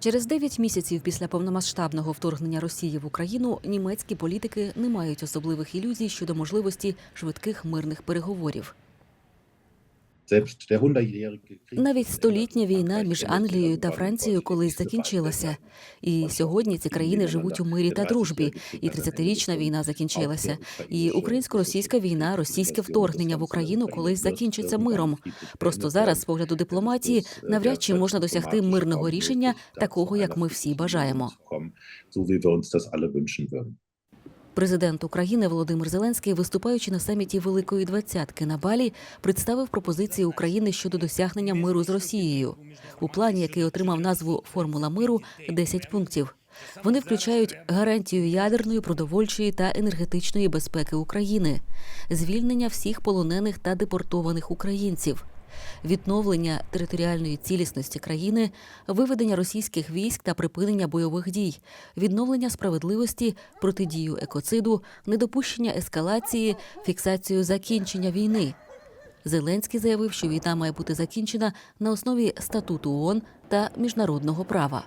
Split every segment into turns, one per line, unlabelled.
Через 9 місяців після повномасштабного вторгнення Росії в Україну німецькі політики не мають особливих ілюзій щодо можливості швидких мирних переговорів. Навіть столітня війна між Англією та Францією колись закінчилася. І сьогодні ці країни живуть у мирі та дружбі. І 30-річна війна закінчилася. І українсько-російська війна, російське вторгнення в Україну колись закінчиться миром. Просто зараз, з погляду дипломатії, навряд чи можна досягти мирного рішення, такого як ми всі бажаємо. Президент України Володимир Зеленський, виступаючи на саміті Великої двадцятки на Балі, представив пропозиції України щодо досягнення миру з Росією. У плані, який отримав назву Формула миру, 10 пунктів. Вони включають гарантію ядерної, продовольчої та енергетичної безпеки України, звільнення всіх полонених та депортованих українців, відновлення територіальної цілісності країни, виведення російських військ та припинення бойових дій, відновлення справедливості, протидію екоциду, недопущення ескалації, фіксацію закінчення війни. Зеленський заявив, що війна має бути закінчена на основі статуту ООН та міжнародного права.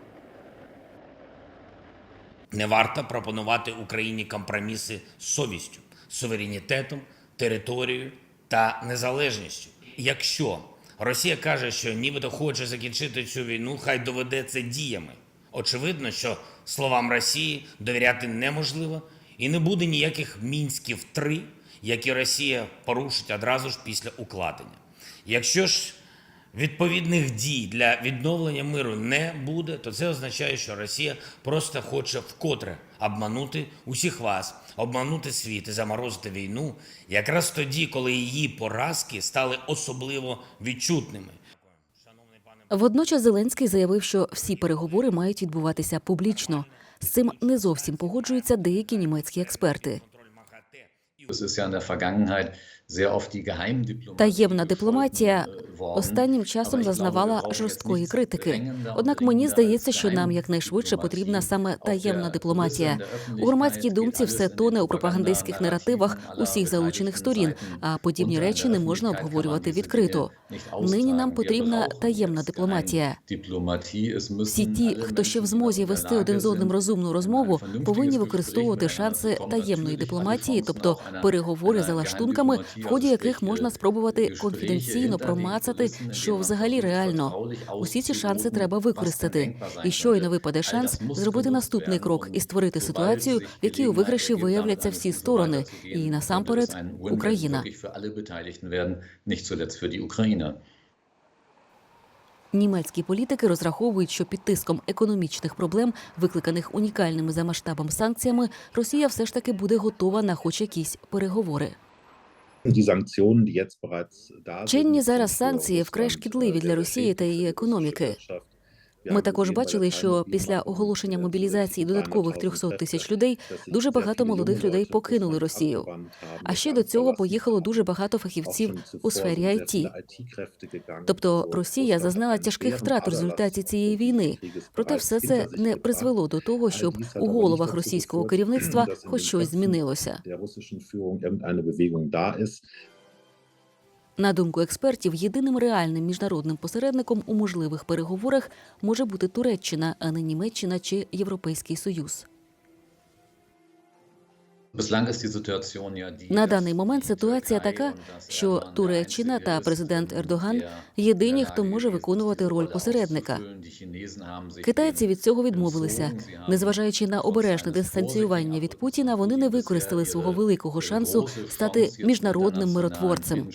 Не варто пропонувати Україні компроміси з совістю, суверенітетом, територією та незалежністю. Якщо Росія каже, що нібито хоче закінчити цю війну, хай доведе це діями. Очевидно, що словам Росії довіряти неможливо і не буде ніяких мінськів 3 які Росія порушить одразу ж після укладення. Якщо ж відповідних дій для відновлення миру не буде, то це означає, що Росія просто хоче вкотре обманути усіх вас, обманути світ і заморозити війну, якраз тоді, коли її поразки стали особливо відчутними.
Водночас Зеленський заявив, що всі переговори мають відбуватися публічно. З цим не зовсім погоджуються деякі німецькі експерти. Таємна дипломатія останнім часом зазнавала жорсткої критики. Однак мені здається, що нам якнайшвидше потрібна саме таємна дипломатія. У громадській думці все тоне у пропагандистських наративах усіх залучених сторін, а подібні речі не можна обговорювати відкрито. Нині нам потрібна таємна дипломатія. Всі ті, хто ще в змозі вести один з одним розумну розмову, повинні використовувати шанси таємної дипломатії, тобто переговори за лаштунками, в ході яких можна спробувати конфіденційно промацати, що взагалі реально. Усі ці шанси треба використати. І щойно випаде шанс зробити наступний крок і створити ситуацію, в якій у виграші виявляться всі сторони, і насамперед
Україна.
Німецькі політики розраховують, що під тиском економічних проблем, викликаних унікальними за масштабом санкціями, Росія все ж таки буде готова на хоч якісь переговори.
Чинні зараз санкції вкрай шкідливі для Росії та її економіки.
Ми також бачили, що після оголошення мобілізації додаткових 300 тисяч людей дуже багато молодих людей покинули Росію. А ще до цього поїхало дуже багато фахівців у сфері IT. Тобто Росія зазнала тяжких втрат у результаті цієї війни. Проте все це не призвело до того, щоб у головах російського керівництва хоч щось змінилося. На думку експертів, єдиним реальним міжнародним посередником у можливих переговорах може бути Туреччина, а не Німеччина чи Європейський Союз. На даний момент ситуація така, що Туреччина та президент Ердоган єдині, хто може виконувати роль посередника. Китайці від цього відмовилися. Незважаючи на обережне дистанціювання від Путіна, вони не використали свого великого шансу стати міжнародним миротворцем.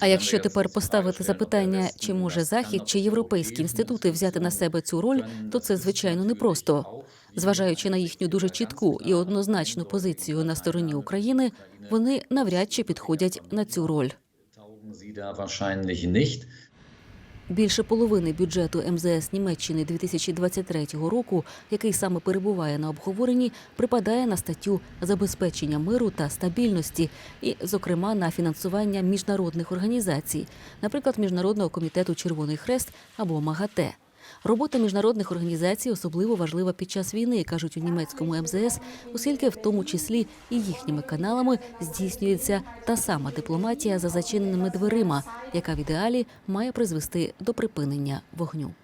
А якщо тепер поставити запитання, чи може захід чи європейські інститути взяти на себе цю роль, то це звичайно непросто. Зважаючи на їхню дуже чітку і однозначну позицію на стороні України, вони навряд чи підходять на цю роль. Більше половини бюджету МЗС Німеччини 2023 року, який саме перебуває на обговоренні, припадає на статтю забезпечення миру та стабільності, і, зокрема, на фінансування міжнародних організацій, наприклад, Міжнародного комітету Червоний Хрест або МАГАТЕ. Робота міжнародних організацій особливо важлива під час війни, кажуть у німецькому МЗС, оскільки в тому числі і їхніми каналами здійснюється та сама дипломатія за зачиненими дверима, яка в ідеалі має призвести до припинення вогню.